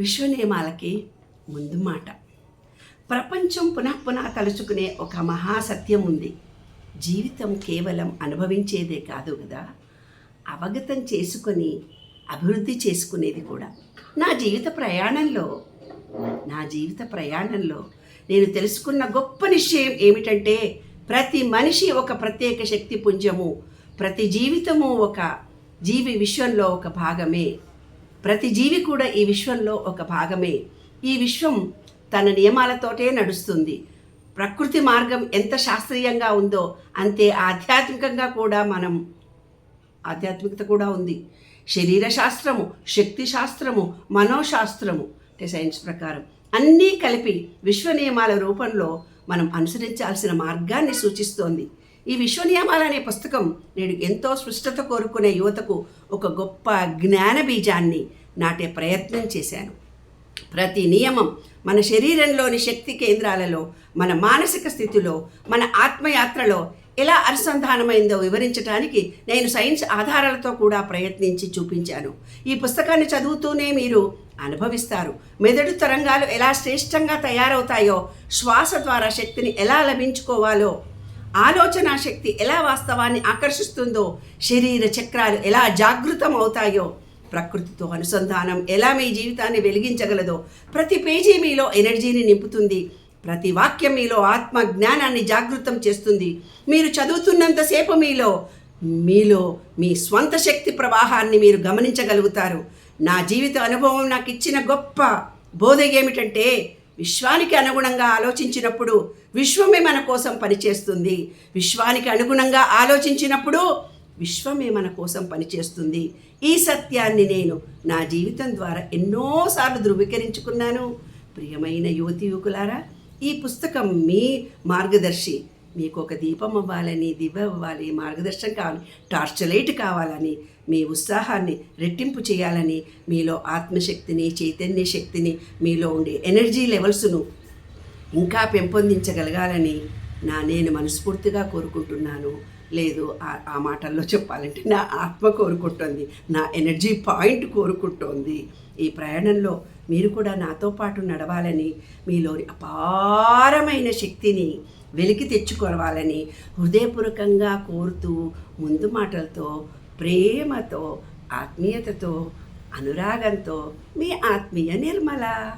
విశ్వనియమాలకి ముందు మాట. ప్రపంచం పునః పునః తలుచుకునే ఒక మహాసత్యం ఉంది. జీవితం కేవలం అనుభవించేదే కాదు కదా. అవగతం చేసుకొని అభివృద్ధి చేసుకునేది కూడా. నా జీవిత ప్రయాణంలో నా జీవిత ప్రయాణంలో నేను తెలుసుకున్న గొప్ప నిశ్చయం ఏమిటంటే ప్రతి మనిషి ఒక ప్రత్యేక శక్తి పుంజము ప్రతి జీవితము ఒక జీవి విశ్వంలో ఒక భాగమే. ప్రతి జీవి కూడా ఈ విశ్వంలో ఒక భాగమే. ఈ విశ్వం తన నియమాలతోటే నడుస్తుంది. ప్రకృతి మార్గం ఎంత శాస్త్రీయంగా ఉందో అంతే ఆధ్యాత్మికంగా కూడా మనం ఆధ్యాత్మికత కూడా ఉంది. శరీర శాస్త్రము శక్తి శాస్త్రము మనోశాస్త్రము అంటే సైన్స్ ప్రకారం అన్నీ కలిపి విశ్వ నియమాల రూపంలో మనం అనుసరించాల్సిన మార్గాన్ని సూచిస్తోంది. ఈ విశ్వ నియమాలు అనే పుస్తకం నేడు ఎంతో స్పష్టత కోరుకునే యువతకు ఒక గొప్ప జ్ఞాన బీజాన్ని నాటే ప్రయత్నం చేశాను. ప్రతి నియమం మన శరీరంలోని శక్తి కేంద్రాలలో మన మానసిక స్థితిలో మన ఆత్మయాత్రలో ఎలా అనుసంధానమైందో వివరించడానికి నేను సైన్స్ ఆధారాలతో కూడా ప్రయత్నించి చూపించాను. ఈ పుస్తకాన్ని చదువుతూనే మీరు అనుభవిస్తారు. మెదడు తరంగాలు ఎలా శ్రేష్టంగా తయారవుతాయో శ్వాస ద్వారా శక్తిని ఎలా లభించుకోవాలో ఆలోచన శక్తి ఎలా వాస్తవాన్ని ఆకర్షిస్తుందో శరీర చక్రాలు ఎలా జాగృతం అవుతాయో ప్రకృతితో అనుసంధానం ఎలా మీ జీవితాన్ని వెలిగించగలదో ప్రతి పేజీ మీలో ఎనర్జీని నింపుతుంది ప్రతి వాక్యం మీలో ఆత్మ జ్ఞానాన్ని జాగృతం చేస్తుంది. మీరు చదువుతున్నంతసేపు మీలో మీలో మీ స్వంత శక్తి ప్రవాహాన్ని మీరు గమనించగలుగుతారు. నా జీవిత అనుభవం నాకు ఇచ్చిన గొప్ప బోధ ఏమిటంటే విశ్వానికి అనుగుణంగా ఆలోచించినప్పుడు విశ్వమే మన కోసం పనిచేస్తుంది. విశ్వానికి అనుగుణంగా ఆలోచించినప్పుడు విశ్వమే మన కోసం పనిచేస్తుంది. ఈ సత్యాన్ని నేను నా జీవితం ద్వారా ఎన్నోసార్లు ధృవీకరించుకున్నాను. ప్రియమైన యువతి యువకులారా ఈ పుస్తకం మీ మార్గదర్శి మీకు ఒక దీపం అవ్వాలని దివ్వ అవ్వాలి మార్గదర్శనం కావాలి టార్చ్ లైట్ కావాలని మీ ఉత్సాహాన్ని రెట్టింపు చేయాలని మీలో ఆత్మశక్తిని చైతన్య శక్తిని మీలో ఉండే ఎనర్జీ లెవెల్స్ను ఇంకా పెంపొందించగలగాలని నా నేను మనస్ఫూర్తిగా కోరుకుంటున్నాను. లేదు ఆ- మాటల్లో చెప్పాలంటే నా ఆత్మ కోరుకుంటోంది నా ఎనర్జీ పాయింట్ కోరుకుంటోంది. ఈ ప్రయాణంలో మీరు కూడా నాతో పాటు నడవాలని మీలోని అపారమైన శక్తిని వెలికి తెచ్చుకోవాలని హృదయపూర్వకంగా కోరుతూ ముందు మాటలతో ప్రేమతో ఆత్మీయతతో అనురాగంతో మీ ఆత్మీయ నిర్మల.